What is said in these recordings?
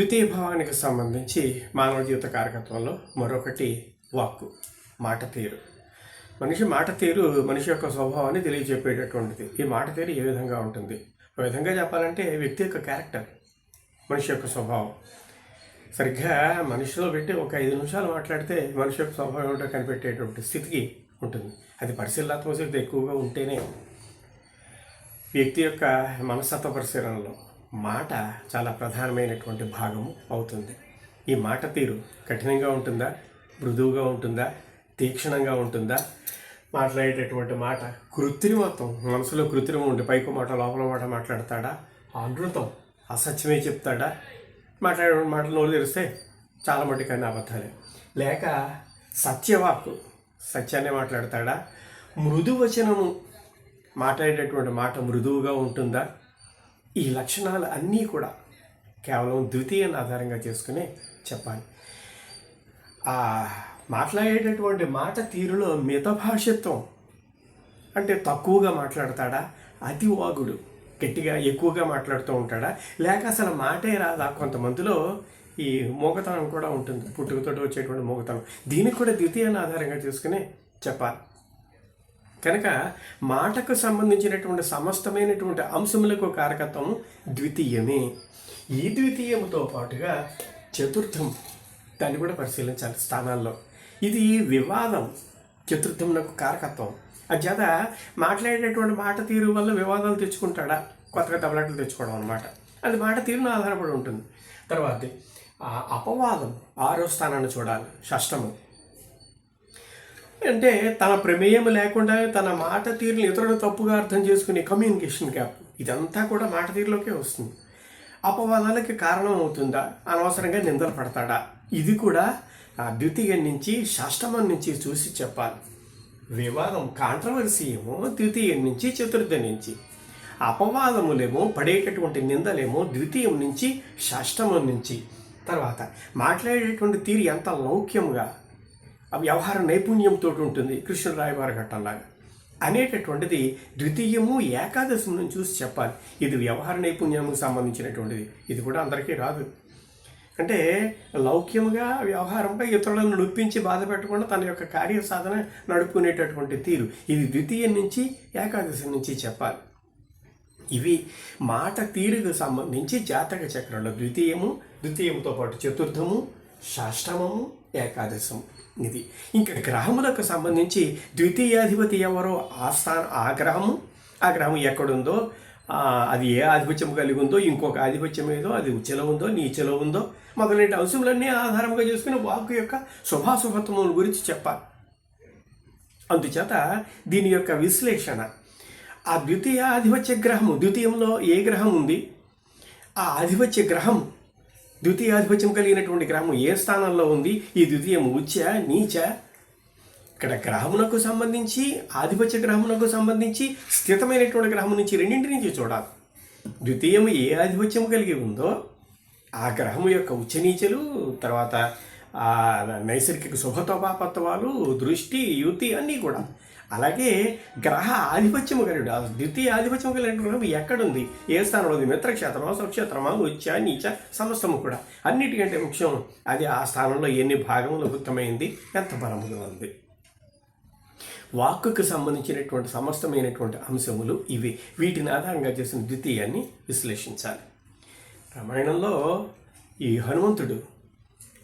ద్వితీయ భావానికి సంబంధించి మానవ జీవిత కారకత్వంలో మరొకటి వాక్కు మాట తీరు. మనిషి మాట తీరు మనిషి యొక్క స్వభావాన్ని తెలియజెప్పేటటువంటిది. ఈ మాట తీరు ఏ విధంగా ఉంటుంది? ఒక విధంగా చెప్పాలంటే వ్యక్తి యొక్క క్యారెక్టర్ మనిషి యొక్క స్వభావం. సరిగ్గా మనిషిలో పెట్టి ఒక ఐదు నిమిషాలు మాట్లాడితే మనిషి యొక్క స్వభావం ఏమిటో కనిపెట్టేటువంటి స్థితికి ఉంటుంది. అది పరిశీలనాత్మక శక్తి ఎక్కువగా ఉంటేనే వ్యక్తి యొక్క మనస్తత్వ పరిశీలనలో మాట చాలా ప్రధానమైనటువంటి భాగము అవుతుంది. ఈ మాట తీరు కఠినంగా ఉంటుందా? మృదువుగా ఉంటుందా? తీక్షణంగా ఉంటుందా? మాట్లాడేటటువంటి మాట కృత్రిమత్వం. మనసులో కృత్రిమం ఉండి పైకి మాట లోపల మాట మాట్లాడతాడా? అనృతం అసత్యమే చెప్తాడా? మాట్లాడే మాటలు నోరు తెరిస్తే చాలా మటుకు అన్ని అబద్ధాలే. లేక సత్యవాక్కు సత్యాన్ని మాట్లాడతాడా? మృదువచనము. మాట్లాడేటటువంటి మాట మృదువుగా ఉంటుందా? ఈ లక్షణాలు అన్నీ కూడా కేవలం ద్వితీయాన్ని ఆధారంగా చేసుకుని చెప్పాలి. ఆ మాట్లాడేటటువంటి మాట తీరులో మితభాషత్వం అంటే తక్కువగా మాట్లాడతాడా? అతి వాగుడు గట్టిగా ఎక్కువగా మాట్లాడుతూ ఉంటాడా? లేక అసలు మాటే రాదా? కొంతమందిలో ఈ మూగతనం కూడా ఉంటుంది. పుట్టుకతోటి వచ్చేటువంటి మూగతనం. దీనికి కూడా ద్వితీయాన్ని ఆధారంగా చేసుకుని చెప్పాలి. కనుక మాటకు సంబంధించినటువంటి సమస్తమైనటువంటి అంశములకు కారకత్వం ద్వితీయమే. ఈ ద్వితీయముతో పాటుగా చతుర్థం దాన్ని కూడా పరిశీలించాలి స్థానాల్లో. ఇది వివాదం. చతుర్థమునకు కారకత్వం. అధ్యత మాట్లాడేటటువంటి మాట తీరు వల్ల వివాదాలు తెచ్చుకుంటాడా? కొత్తగా దెబ్బలాటలు తెచ్చుకోవడం అనమాట అది మాట తీరును ఆధారపడి ఉంటుంది. తర్వాత ఆ అపవాదం ఆరో స్థానాన్ని చూడాలి. షష్టము. అంటే తన ప్రమేయం లేకుండా తన మాట తీరుని ఇతరులు తప్పుగా అర్థం చేసుకునే కమ్యూనికేషన్ గ్యాప్ ఇదంతా కూడా మాట తీరులోకే వస్తుంది. అపవాదాలకి కారణం అవుతుందా? అనవసరంగా నిందలు పడతాడా? ఇది కూడా ఆ ద్వితీయం నుంచి షష్టమం నుంచి చూసి చెప్పాలి. వివాదం కాంట్రవర్సీ ఏమో ద్వితీయం నుంచి చతుర్థం నుంచి. అపవాదములేమో పడేటటువంటి నిందలేమో ద్వితీయం నుంచి షష్టమం నుంచి. తర్వాత మాట్లాడేటువంటి తీరు ఎంత లౌక్యంగా వ్యవహార నైపుణ్యంతో ఉంటుంది కృష్ణుడు రాయబార ఘట్టంలాగా. అనేటటువంటిది ద్వితీయము ఏకాదశం నుంచి చూసి చెప్పాలి. ఇది వ్యవహార నైపుణ్యముకు సంబంధించినటువంటిది. ఇది కూడా అందరికీ రాదు. అంటే లౌక్యముగా వ్యవహారంపై ఇతరులను నొప్పించి బాధ పెట్టకుండా తన యొక్క కార్య సాధన నడుపుకునేటటువంటి తీరు. ఇది ద్వితీయం నుంచి ఏకాదశి నుంచి చెప్పాలి. ఇవి మాట తీరుకు సంబంధించి జాతక చక్రంలో ద్వితీయము ద్వితీయంతో పాటు చతుర్థము షాష్టమము ఏకాదశము. ఇది ఇంకా గ్రహములకు సంబంధించి ద్వితీయాధిపతి ఎవరో? ఆ స్థానం ఆ గ్రహము. ఆ గ్రహం ఎక్కడుందో అది ఏ ఆధిపత్యం కలిగి ఉందో ఇంకొక ఆధిపత్యం ఏదో అది ఉచ్చలో ఉందో నీచలో ఉందో మొదలైన అంశములన్నీ ఆధారంగా చేసుకుని వాక్కు యొక్క శుభాశుభత్వముల గురించి చెప్పాలి. అందుచేత దీని యొక్క విశ్లేషణ ఆ ద్వితీయ ఆధిపత్య గ్రహము ద్వితీయంలో ఏ గ్రహం ఉంది? ఆ ఆధిపత్య గ్రహం ద్వితీయ ఆధిపత్యం కలిగినటువంటి గ్రహం ఏ స్థానంలో ఉంది? ఈ ద్వితీయం ఉచ్చ నీచ. ఇక్కడ గ్రహమునకు సంబంధించి ఆధిపత్య గ్రహమునకు సంబంధించి స్థితమైనటువంటి గ్రహం నుంచి రెండింటి నుంచి చూడాలి. ద్వితీయం ఏ ఆధిపత్యం కలిగి ఉందో ఆ గ్రహము యొక్క ఉచ్చనీచలు తర్వాత ఆ నైసర్గిక శుభతోపాపత్వాలు దృష్టి యుతి అన్నీ కూడా అలాగే గ్రహ ఆధిపత్యము కలిగి ఆ ద్వితీయ ఆధిపత్యం కలిగిన గ్రహం ఎక్కడుంది? ఏ స్థానంలో ఉంది? మిత్రక్షేత్రమా స్వక్షేత్రమా ఉచ్చ నీచ సమస్తము కూడా. అన్నిటికంటే ముఖ్యం అది ఆ స్థానంలో ఎన్ని భాగములు ఉత్తమైంది? ఎంత బలముగా ఉంది? వాక్కుకు సంబంధించినటువంటి సమస్తమైనటువంటి అంశములు ఇవి. వీటిని ఆధారంగా చేసిన ద్వితీయాన్ని విశ్లేషించాలి. రామాయణంలో ఈ హనుమంతుడు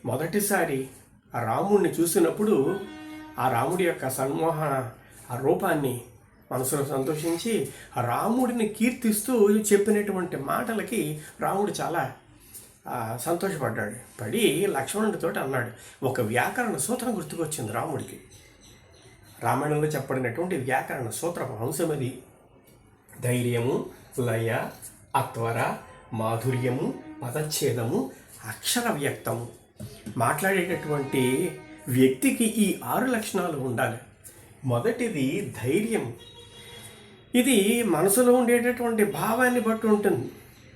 మొదటిసారి ఆ రాముడిని చూసినప్పుడు ఆ రాముడి యొక్క సన్మోహన ఆ రూపాన్ని మనసులో సంతోషించి ఆ రాముడిని కీర్తిస్తూ చెప్పినటువంటి మాటలకి రాముడు చాలా సంతోషపడ్డాడు. పడి లక్ష్మణుడితో అన్నాడు ఒక వ్యాకరణ సూత్రం గుర్తుకొచ్చింది రాముడికి. రామాయణంలో చెప్పబడినటువంటి వ్యాకరణ సూత్రం అంశం అది. ధైర్యము లయ అత్వర మాధుర్యము పదచ్ఛేదము అక్షర వ్యక్తము. మాట్లాడేటటువంటి వ్యక్తికి ఈ ఆరు లక్షణాలు ఉండాలి. మొదటిది ధైర్యం. ఇది మనసులో ఉండేటటువంటి భావాన్ని బట్టి ఉంటుంది.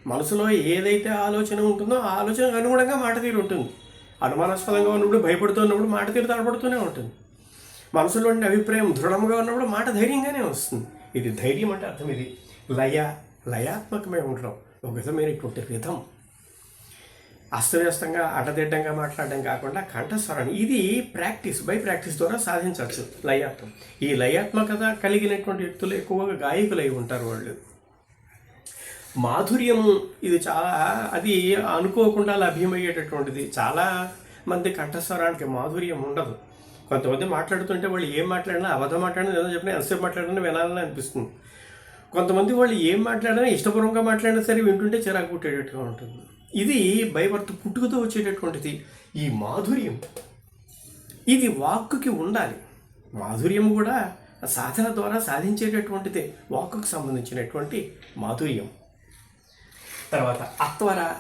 మనసులో ఏదైతే ఆలోచన ఉంటుందో ఆ ఆలోచనకు అనుగుణంగా మాట తీరు ఉంటుంది. అనుమానాస్పదంగా ఉన్నప్పుడు భయపడుతున్నప్పుడు మాట తీరు తడబడుతూనే ఉంటుంది. మనసులో ఉండే అభిప్రాయం దృఢంగా ఉన్నప్పుడు మాట ధైర్యంగానే వస్తుంది. ఇది ధైర్యం అంటే అర్థం ఇది. లయ లయాత్మకమే ఉండడం ఒక విధమైనటువంటి విధం అస్తవ్యస్తంగా అడ్డదిడ్డంగా మాట్లాడడం కాకుండా కంఠస్వరాన్ని ఇది ప్రాక్టీస్ బై ప్రాక్టీస్ ద్వారా సాధించవచ్చు లయాత్మం ఈ లయాత్మకత కలిగినటువంటి వ్యక్తులు ఎక్కువగా గాయకులై ఉంటారు వాళ్ళు. మాధుర్యము ఇది చాలా అది అనుకోకుండా లభ్యమయ్యేటటువంటిది. చాలా మంది కంఠస్వరానికి మాధుర్యం ఉండదు. కొంతమంది మాట్లాడుతుంటే వాళ్ళు ఏం మాట్లాడినా అబద్ధం మాట్లాడినా ఏదో చెప్పినా ఎంతసేపు మాట్లాడినా వినాలని అనిపిస్తుంది. కొంతమంది వాళ్ళు ఏం మాట్లాడినా ఇష్టపూర్వకంగా మాట్లాడినా సరే వింటుంటే చిరాకు పుట్టేటట్టుగా ఉంటుంది. ఇది భయపడుతూ పుట్టుకతో వచ్చేటటువంటిది. ఈ మాధుర్యం. ఇది వాక్కుకి ఉండాలి. మాధుర్యం కూడా సాధన ద్వారా సాధించేటటువంటిదే వాక్కుకు సంబంధించినటువంటి మాధుర్యం. తర్వాత అత్వర.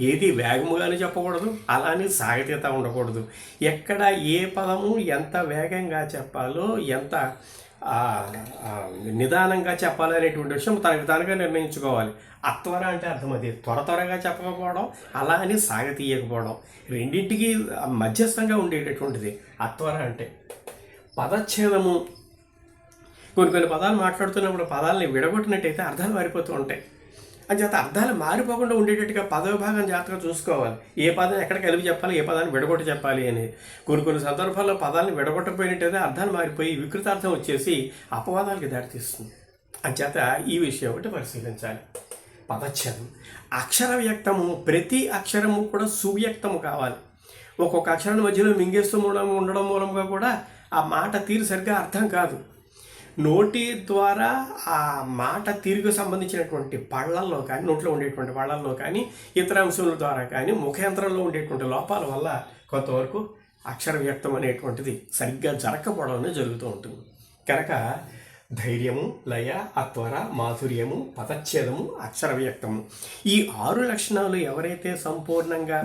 ఏది వేగముగానే చెప్పకూడదు అలానే సాగతీత ఉండకూడదు. ఎక్కడ ఏ పదము ఎంత వేగంగా చెప్పాలో ఎంత నిదానంగా చెప్పాలనేటువంటి విషయం తనకు తనగా నిర్ణయించుకోవాలి. అత్వర అంటే అర్థం అది. త్వర త్వరగా చెప్పకపోవడం అలా అని సాగతీయకపోవడం రెండింటికి మధ్యస్థంగా ఉండేటటువంటిది. అత్వర అంటే పదచ్ఛేదము. కొన్ని కొన్ని పదాలు మాట్లాడుతున్నప్పుడు పదాలని విడగొట్టినట్టయితే అర్థాలు మారిపోతూ ఉంటాయి. అంచేత అర్థాలు మారిపోకుండా ఉండేటట్టుగా పదవిభాగం జాగ్రత్తగా చూసుకోవాలి. ఏ పదం ఎక్కడ కలిపి చెప్పాలి ఏ పదాన్ని విడగొట్టి చెప్పాలి అని. కొన్ని కొన్ని సందర్భాల్లో పదాలను విడగొట్టకపోయినట్టయితే అర్థాలు మారిపోయి వికృతార్థం వచ్చేసి అపవాదాలకి దారితీస్తుంది. అంచేత ఈ విషయం ఒకటి పరిశీలించాలి. పదచ్ఛేదం అక్షర వ్యక్తము. ప్రతి అక్షరము కూడా సువ్యక్తము కావాలి. ఒక్కొక్క అక్షరాన్ని మధ్యలో మింగేస్తూ ఉండడం ఉండడం మూలంగా కూడా ఆ మాట తీరు సరిగ్గా అర్థం కాదు. నోటి ద్వారా ఆ మాట తీరుకు సంబంధించినటువంటి పళ్ళల్లో కానీ నోట్లో ఉండేటువంటి పళ్ళల్లో కానీ ఇతర అంశముల ద్వారా కానీ ముఖయంత్రంలో ఉండేటువంటి లోపాల వల్ల కొంతవరకు అక్షర వ్యక్తం అనేటువంటిది సరిగ్గా జరగకపోవడం అనేది జరుగుతూ ఉంటుంది. కనుక ధైర్యము లయ అత్వర మాధుర్యము పదచ్ఛేదము అక్షర వ్యక్తము. ఈ ఆరు లక్షణాలు ఎవరైతే సంపూర్ణంగా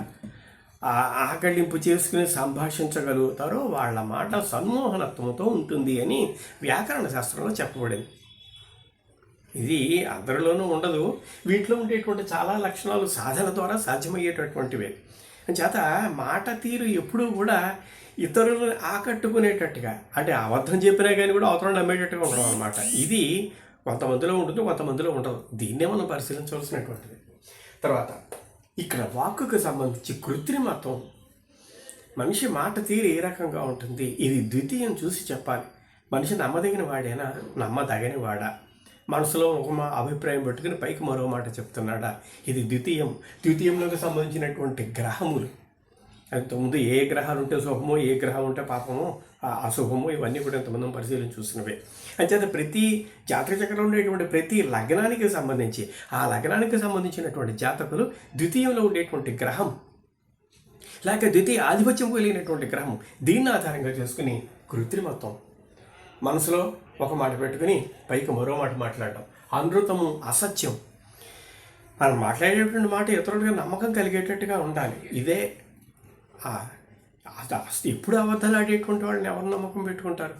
ఆకళింపు చేసుకుని సంభాషించగలుగుతారో వాళ్ళ మాట సన్మోహనత్వంతో ఉంటుంది అని వ్యాకరణ శాస్త్రంలో చెప్పబడింది. ఇది అందరిలోనూ ఉండదు. వీటిలో ఉండేటువంటి చాలా లక్షణాలు సాధన ద్వారా సాధ్యమయ్యేటటువంటివే. చేత మాట తీరు ఎప్పుడూ కూడా ఇతరులను ఆకట్టుకునేటట్టుగా అంటే అబద్ధం చెప్పినా కానీ కూడా అవతరం నమ్మేటట్టుగా ఉండడం అనమాట ఇది కొంతమందిలో ఉంటుంది కొంతమందిలో ఉండదు. దీన్నే మనం పరిశీలించవలసినటువంటిది. తర్వాత ఇక్కడ వాక్కుకు సంబంధించి కృత్రిమత్వం. మనిషి మాట తీరు ఏ రకంగా ఉంటుంది? ఇది ద్వితీయం చూసి చెప్పాలి. మనిషి నమ్మదగిన వాడేనా? నమ్మదగని వాడా? మనసులో ఒక మా అభిప్రాయం పెట్టుకుని పైకి మరో మాట చెప్తున్నాడా? ఇది ద్వితీయం. ద్వితీయంలోకి సంబంధించినటువంటి గ్రహములు ఇంతకుముందు ఏ గ్రహాలు ఉంటే శుభమో ఏ గ్రహం ఉంటే పాపమో ఆ అశుభమో ఇవన్నీ కూడా ఇంతమంది మనం పరిశీలన చూసినవే అంచేత ప్రతి జాతక చక్రంలో ఉండేటువంటి ప్రతి లగ్నానికి సంబంధించి ఆ లగ్నానికి సంబంధించినటువంటి జాతకులు ద్వితీయంలో ఉండేటువంటి గ్రహం లేక ద్వితీయ ఆధిపత్యం కలిగినటువంటి గ్రహం దీన్ని ఆధారంగా చేసుకుని కృత్రిమత్వం. మనసులో ఒక మాట పెట్టుకుని పైకి మరో మాట మాట్లాడటం. అనృతము అసత్యం. మనం మాట్లాడేటువంటి మాట ఇతరులుగా నమ్మకం కలిగేటట్టుగా ఉండాలి. ఇదే అసలు ఎప్పుడు అబద్ధాలు ఆడేటువంటి వాళ్ళని ఎవరు నమ్మకం పెట్టుకుంటారు?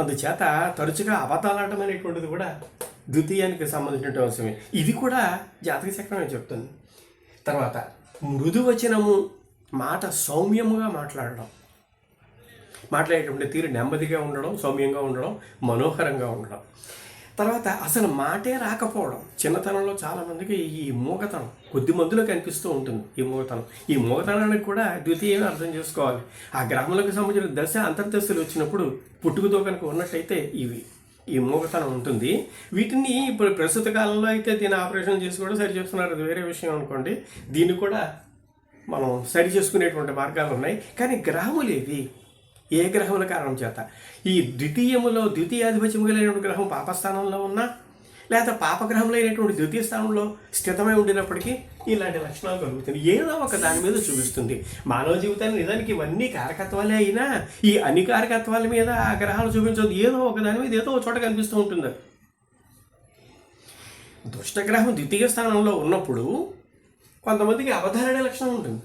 అందుచేత తరచుగా అబద్ధాలు ఆడటం అనేటువంటిది కూడా ద్వితీయానికి సంబంధించిన అంశమే. ఇది కూడా జాతక చక్రమే చెప్తుంది. తర్వాత మృదువచనము మాట సౌమ్యముగా మాట్లాడడం. మాట్లాడేటువంటి తీరు నెమ్మదిగా ఉండడం సౌమ్యంగా ఉండడం మనోహరంగా ఉండడం. తర్వాత అసలు మాటే రాకపోవడం చిన్నతనంలో చాలామందికి ఈ మూగతనం కొద్ది మందిలో కనిపిస్తూ ఉంటుంది ఈ మూగతనం. ఈ మూగతనానికి కూడా ద్వితీయంగా అర్థం చేసుకోవాలి. ఆ గ్రామంలోకి సంబంధించిన దశ అంతర్దశలు వచ్చినప్పుడు పుట్టుకతో కనుక ఉన్నట్టయితే ఇవి ఈ మూగతనం ఉంటుంది. వీటిని ఇప్పుడు ప్రస్తుత కాలంలో అయితే దీని ఆపరేషన్ చేసి కూడా సరి చేస్తున్నారు. అది వేరే విషయం అనుకోండి. దీన్ని కూడా మనం సరి చేసుకునేటువంటి మార్గాలు ఉన్నాయి. కానీ గ్రాములు ఏవి? ఏ గ్రహముల కారణం చేత? ఈ ద్వితీయములో ద్వితీయాధిపత్యము కలిగినటువంటి గ్రహం పాపస్థానంలో ఉన్నా లేదా పాపగ్రహంలో అయినటువంటి ద్వితీయ స్థానంలో స్థితమై ఉండినప్పటికీ ఇలాంటి లక్షణాలు కలుగుతుంది ఏదో ఒక దాని మీద చూపిస్తుంది. మానవ జీవితాన్ని నిజానికి ఇవన్నీ కారకత్వాలే అయినా ఈ అన్ని కారకత్వాల మీద ఆ గ్రహాలు చూపించదు ఏదో ఒక దాని మీద ఏదో ఒక చోట కనిపిస్తూ ఉంటుంది. దుష్టగ్రహం ద్వితీయ స్థానంలో ఉన్నప్పుడు కొంతమందికి అవధారణ లక్షణం ఉంటుంది.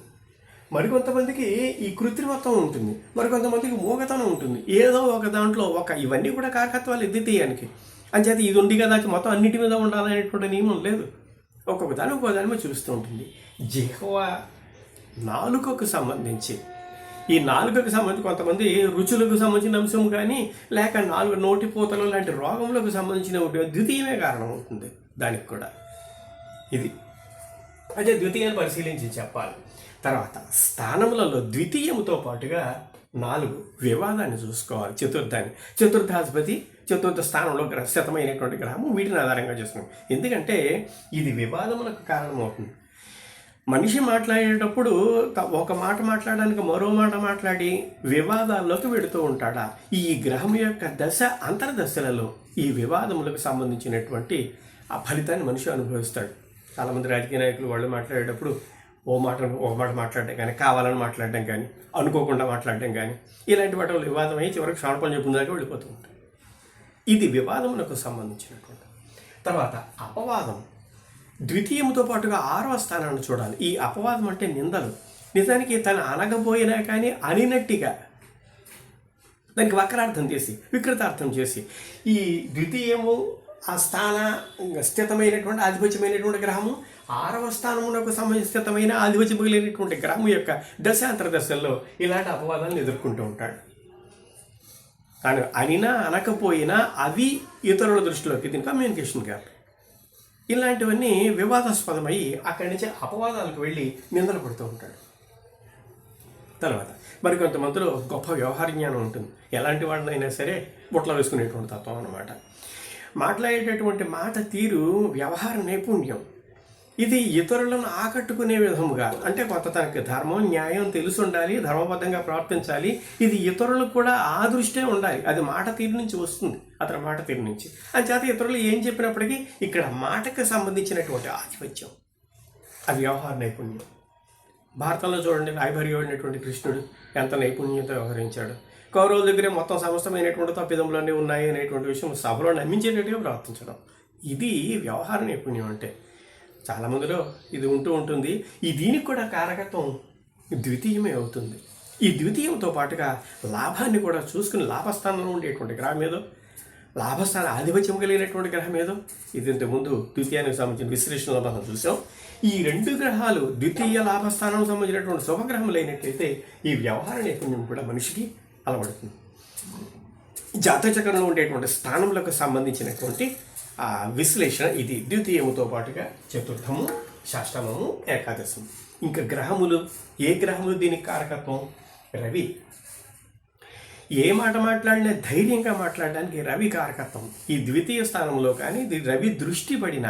మరికొంతమందికి ఈ కృత్రిమత్వం ఉంటుంది. మరికొంతమందికి మూగతనం ఉంటుంది. ఏదో ఒక దాంట్లో ఒక ఇవన్నీ కూడా కారకత్వాలు ద్వితీయానికి. అంచేత ఇది ఉండి కదా మొత్తం అన్నిటి మీద ఉండాలనేటువంటి నియమం లేదు. ఒక్కొక్క దాని ఒక్కొక్క దాని మీద చూస్తూ ఉంటుంది. జిహ్వ నాలుకకు సంబంధించి. ఈ నాలుకకు సంబంధించి కొంతమంది రుచులకు సంబంధించిన అంశం కానీ లేక నాలుగు నోటిపోతలు లాంటి రోగములకు సంబంధించిన ద్వితీయమే కారణం అవుతుంది దానికి కూడా. ఇది అదే ద్వితీయాన్ని పరిశీలించి చెప్పాలి. తర్వాత స్థానములలో ద్వితీయముతో పాటుగా నాలుగు వివాదాన్ని చూసుకోవాలి. చతుర్థాన్ని. చతుర్థాధిపతి చతుర్థ స్థానంలో గ్రహ శతమైనటువంటి గ్రహము వీటిని ఆధారంగా చేసుకున్నాం ఎందుకంటే ఇది వివాదములకు కారణమవుతుంది. మనిషి మాట్లాడేటప్పుడు త- ఒక మాట మాట్లాడడానికి మరో మాట మాట్లాడి వివాదాల్లోకి వెడుతూ ఉంటాడా? ఈ గ్రహం యొక్క దశ అంతర్దశలలో ఈ వివాదములకు సంబంధించినటువంటి ఆ ఫలితాన్ని మనిషి అనుభవిస్తాడు. చాలామంది రాజకీయ నాయకులు వాళ్ళు మాట్లాడేటప్పుడు ఓ మాట ఓ మాట మాట్లాడడం కానీ కావాలని మాట్లాడడం కానీ అనుకోకుండా మాట్లాడడం కానీ ఇలాంటి వాటి వివాదం అయ్యి చివరికి క్షణపం చెప్పిన దాకా వెళ్ళిపోతూ ఉంటాయి. ఇది వివాదమునకు సంబంధించినటువంటి తర్వాత అపవాదం. ద్వితీయముతో పాటుగా ఆరవ స్థానాన్ని చూడాలి. ఈ అపవాదం అంటే నిందలు. నిజానికి తను అనగబోయినా కానీ అనినట్టుగా దానికి వక్రార్థం చేసి వికృతార్థం చేసి ఈ ద్వితీయము ఆ స్థాన స్థితమైనటువంటి ఆధిపత్యమైనటువంటి గ్రహము ఆరవ స్థానమునకు సంబంధితమైన ఆధిపత్యం కలిగినటువంటి గ్రహం యొక్క దశాంతర దశల్లో ఇలాంటి అపవాదాలను ఎదుర్కొంటూ ఉంటాడు. కానీ అనినా అనకపోయినా అవి ఇతరుల దృష్టిలోకి దీని కమ్యూనికేషన్ గ్యాప్. ఇలాంటివన్నీ వివాదాస్పదమై అక్కడి నుంచి అపవాదాలకు వెళ్ళి నిందలు పడుతూ ఉంటాడు. తర్వాత మరి కొంతమందిలో గొప్ప వ్యవహార జ్ఞానం ఉంటుంది. ఎలాంటి వాడినైనా సరే బుట్టలో వేసుకునేటువంటి తత్వం అనమాట మాట్లాడేటటువంటి మాట తీరు వ్యవహార నైపుణ్యం. ఇది ఇతరులను ఆకట్టుకునే విధముగా అంటే కొత్త తనకి ధర్మం న్యాయం తెలిసి ఉండాలి ధర్మబద్ధంగా ప్రవర్తించాలి ఇది ఇతరులకు కూడా ఆ దృష్టే ఉండాలి. అది మాట తీరు నుంచి వస్తుంది అతని మాట తీరు నుంచి. అంచేత ఇతరులు ఏం చెప్పినప్పటికీ ఇక్కడ మాటకు సంబంధించినటువంటి ఆధిపత్యం. ఆ వ్యవహార నైపుణ్యం. భారతంలో చూడండి రాయభర్యుడైనటువంటి కృష్ణుడు ఎంత నైపుణ్యంతో వ్యవహరించాడు. కౌరవుల దగ్గరే మొత్తం సమస్తమైనటువంటి తప్పిదములన్నీ ఉన్నాయి అనేటువంటి విషయం సభలో నమ్మించేటట్టుగా ప్రవర్తించడం. ఇది వ్యవహార నైపుణ్యం అంటే. చాలామందిలో ఇది ఉంటూ ఉంటుంది. ఈ దీనికి కూడా కారకత్వం ద్వితీయమే అవుతుంది. ఈ ద్వితీయంతో పాటుగా లాభాన్ని కూడా చూసుకుని లాభస్థానంలో ఉండేటువంటి గ్రహం ఏదో? లాభస్థాన ఆధిపత్యం కలిగినటువంటి గ్రహం ఏదో? ఇది ఇంతకుముందు ద్వితీయానికి సంబంధించిన విశ్లేషణలో మనం చూసాం. ఈ రెండు గ్రహాలు ద్వితీయ లాభస్థానం సంబంధించినటువంటి శుభగ్రహములు అయినట్లయితే ఈ వ్యవహార నైపుణ్యం కూడా మనిషికి అలవడుతుంది. జాతచక్రంలో ఉండేటువంటి స్థానములకు సంబంధించినటువంటి ఆ విశ్లేషణ ఇది ద్వితీయముతో పాటుగా చతుర్థము షష్టమము ఏకాదశము. ఇంకా గ్రహములు ఏ గ్రహములు దీనికి కారకత్వం? రవి. ఏ మాట మాట్లాడినా ధైర్యంగా మాట్లాడడానికి రవి కారకత్వం. ఈ ద్వితీయ స్థానంలో కానీ ఇది రవి దృష్టి పడిన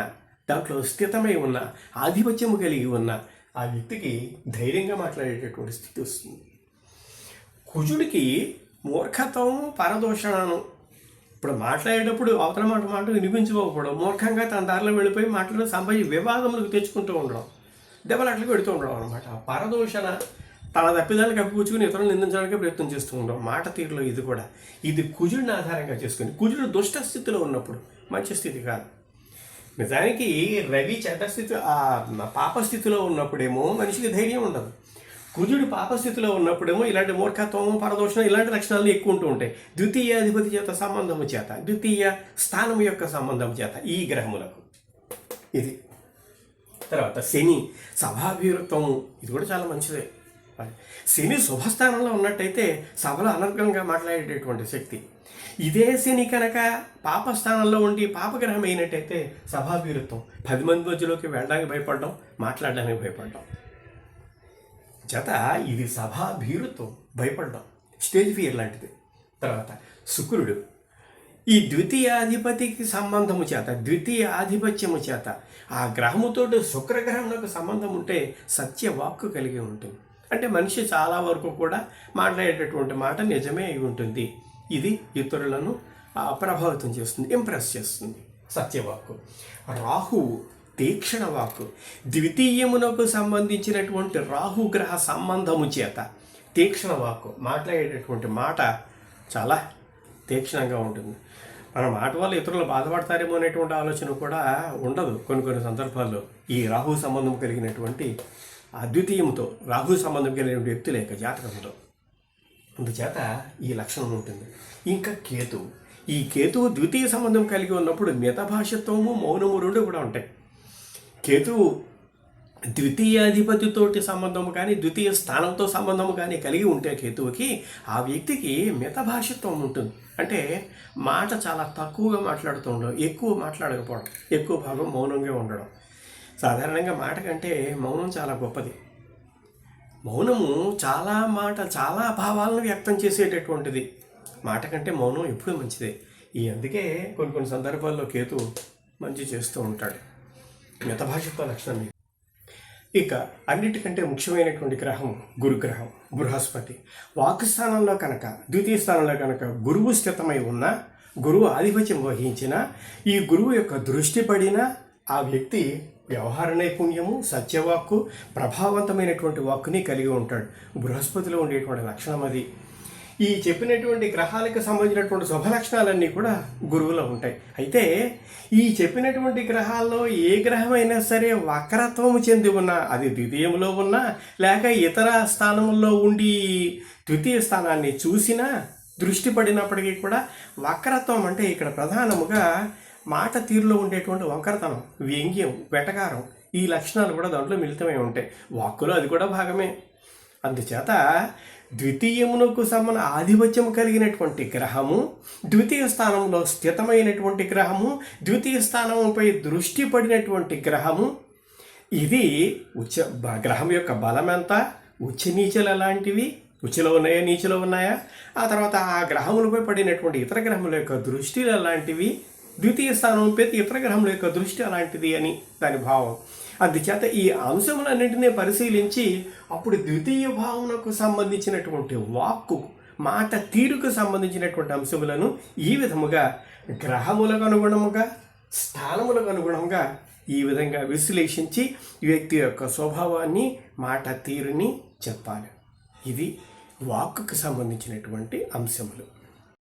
దాంట్లో స్థితమై ఉన్న ఆధిపత్యము కలిగి ఉన్న ఆ వ్యక్తికి ధైర్యంగా మాట్లాడేటటువంటి స్థితి వస్తుంది. కుజుడికి మూర్ఖత్వం పరదోషణను. ఇప్పుడు మాట్లాడేటప్పుడు అవతల మాట మాట వినిపించుకోకపోవడం మూర్ఖంగా తన దారిలో వెళ్ళిపోయి మాటలు సంపాదించి వివాదములకు తెచ్చుకుంటూ ఉండడం దెబ్బలాట్లకు పెడుతూ ఉండడం అనమాట పరదోషణ తన తప్పిదాన్ని కప్పిపుచ్చుకుని ఇతరులను నిందించడానికి ప్రయత్నం చేస్తూ ఉండడం మాట తీరులో ఇది కూడా. ఇది కుజుడిని ఆధారంగా చేసుకుని కుజుడు దుష్ట స్థితిలో ఉన్నప్పుడు మంచి స్థితి కాదు. నిజానికి రవి చెడ్డ స్థితి పాప స్థితిలో ఉన్నప్పుడేమో మనిషికి ధైర్యం ఉండదు. కుజుడు పాపస్థితిలో ఉన్నప్పుడేమో ఇలాంటి మూర్ఖత్వం పరదోషణం ఇలాంటి లక్షణాలు ఎక్కువ ఉంటూ ఉంటాయి. ద్వితీయ అధిపతి చేత సంబంధము చేత ద్వితీయ స్థానం యొక్క సంబంధం చేత ఈ గ్రహములకు. ఇది. తర్వాత శని సభాభివృత్తము. ఇది కూడా చాలా మంచిదే. శని శుభస్థానంలో ఉన్నట్టయితే సభలో అనర్గంగా మాట్లాడేటటువంటి శక్తి. ఇదే శని కనుక పాపస్థానంలో ఉండి పాపగ్రహం అయినట్టయితే సభాభివృత్వం పది మంది మధ్యలోకి వెళ్ళడానికి భయపడడం మాట్లాడడానికి భయపడడం. జత ఇది సభాభీరుత్వం. భయపడడం. స్టేజ్ ఫియర్ లాంటిది. తర్వాత శుక్రుడు ఈ ద్వితీయాధిపతికి సంబంధము చేత ద్వితీయ ఆధిపత్యము చేత ఆ గ్రహముతో శుక్రగ్రహంలోకి సంబంధం ఉంటే సత్యవాక్కు కలిగి ఉంటుంది. అంటే మనిషి చాలా వరకు కూడా మాట్లాడేటటువంటి మాట నిజమే అయి ఉంటుంది. ఇది ఇతరులను ప్రభావితం చేస్తుంది ఇంప్రెస్ చేస్తుంది సత్యవాక్కు. రాహువు తీక్షణ వాక్కు. ద్వితీయమునకు సంబంధించినటువంటి రాహుగ్రహ సంబంధము చేత తీక్షణ వాక్కు. మాట్లాడేటటువంటి మాట చాలా తీక్షణంగా ఉంటుంది. మన మాట వల్ల ఇతరులు బాధపడతారేమో అనేటువంటి ఆలోచన కూడా ఉండదు కొన్ని కొన్ని సందర్భాల్లో. ఈ రాహు సంబంధం కలిగినటువంటి అద్వితీయంతో రాహు సంబంధం కలిగిన వ్యక్తుల యొక్క జాతకంలో. అందుచేత ఈ లక్షణం ఉంటుంది. ఇంకా కేతువు. ఈ కేతువు ద్వితీయ సంబంధం కలిగి ఉన్నప్పుడు మితభాషత్వము మౌనము రెండు కూడా ఉంటాయి. కేతువు ద్వితీయాధిపతితోటి సంబంధము కానీ ద్వితీయ స్థానంతో సంబంధము కానీ కలిగి ఉంటే కేతువుకి ఆ వ్యక్తికి మితభాషత్వం ఉంటుంది. అంటే మాట చాలా తక్కువగా మాట్లాడుతూ ఉండడం ఎక్కువ మాట్లాడకపోవడం ఎక్కువ భాగం మౌనంగా ఉండడం. సాధారణంగా మాట కంటే మౌనం చాలా గొప్పది. మౌనము చాలా మాట చాలా భావాలను వ్యక్తం చేసేటటువంటిది. మాట కంటే మౌనం ఎప్పుడూ మంచిదే. ఈ అందుకే కొన్ని కొన్ని సందర్భాల్లో కేతు మంచి చేస్తూ ఉంటాడు. మితభాషిత్వ లక్షణం ఇది. ఇక అన్నిటికంటే ముఖ్యమైనటువంటి గ్రహం గురుగ్రహం బృహస్పతి. వాక్ స్థానంలో కనుక ద్వితీయ స్థానంలో కనుక గురువు స్థితమై ఉన్న గురువు ఆధిపత్యం వహించిన ఈ గురువు యొక్క దృష్టి పడిన ఆ వ్యక్తి వ్యవహార నైపుణ్యము సత్యవాక్కు ప్రభావవంతమైనటువంటి వాక్కుని కలిగి ఉంటాడు. బృహస్పతిలో ఉండేటువంటి లక్షణం అది. ఈ చెప్పినటువంటి గ్రహాలకు సంబంధించినటువంటి శుభ లక్షణాలన్నీ కూడా గురువులో ఉంటాయి. అయితే ఈ చెప్పినటువంటి గ్రహాల్లో ఏ గ్రహమైనా సరే వక్రత్వము చెంది ఉన్నా అది ద్వితీయంలో ఉన్నా లేక ఇతర స్థానంలో ఉండి ద్వితీయ స్థానాన్ని చూసినా దృష్టి పడినప్పటికీ కూడా వక్రత్వం అంటే ఇక్కడ ప్రధానముగా మాట తీరులో ఉండేటువంటి వంకరతనం వ్యంగ్యం వెటకారం ఈ లక్షణాలు కూడా దాంట్లో మిళితమై ఉంటాయి. వాక్కులో అది కూడా భాగమే. అందుచేత ద్వితీయమునకు సంబంధ ఆధిపత్యం కలిగినటువంటి గ్రహము ద్వితీయ స్థానంలో స్థితమైనటువంటి గ్రహము ద్వితీయ స్థానంపై దృష్టి పడినటువంటి గ్రహము. ఇది ఉచ్చ గ్రహం యొక్క బలం ఎంత? ఉచ్చ నీచలు ఎలాంటివి? ఉచ్చలో ఉన్నాయా నీచలో ఉన్నాయా? ఆ తర్వాత ఆ గ్రహములపై పడినటువంటి ఇతర గ్రహముల యొక్క దృష్టిలు అలాంటివి ద్వితీయ స్థానం ప్రతి ఇతర గ్రహముల యొక్క దృష్టి అలాంటిది అని దాని భావం. అందుచేత ఈ అంశములన్నింటినీ పరిశీలించి అప్పుడు ద్వితీయ భావనకు సంబంధించినటువంటి వాక్కు మాట తీరుకు సంబంధించినటువంటి అంశములను ఈ విధముగా గ్రహములకు అనుగుణముగా స్థానములకు అనుగుణంగా ఈ విధంగా విశ్లేషించి వ్యక్తి యొక్క స్వభావాన్ని మాట తీరుని చెప్పాలి. ఇది వాక్కుకు సంబంధించినటువంటి అంశములు.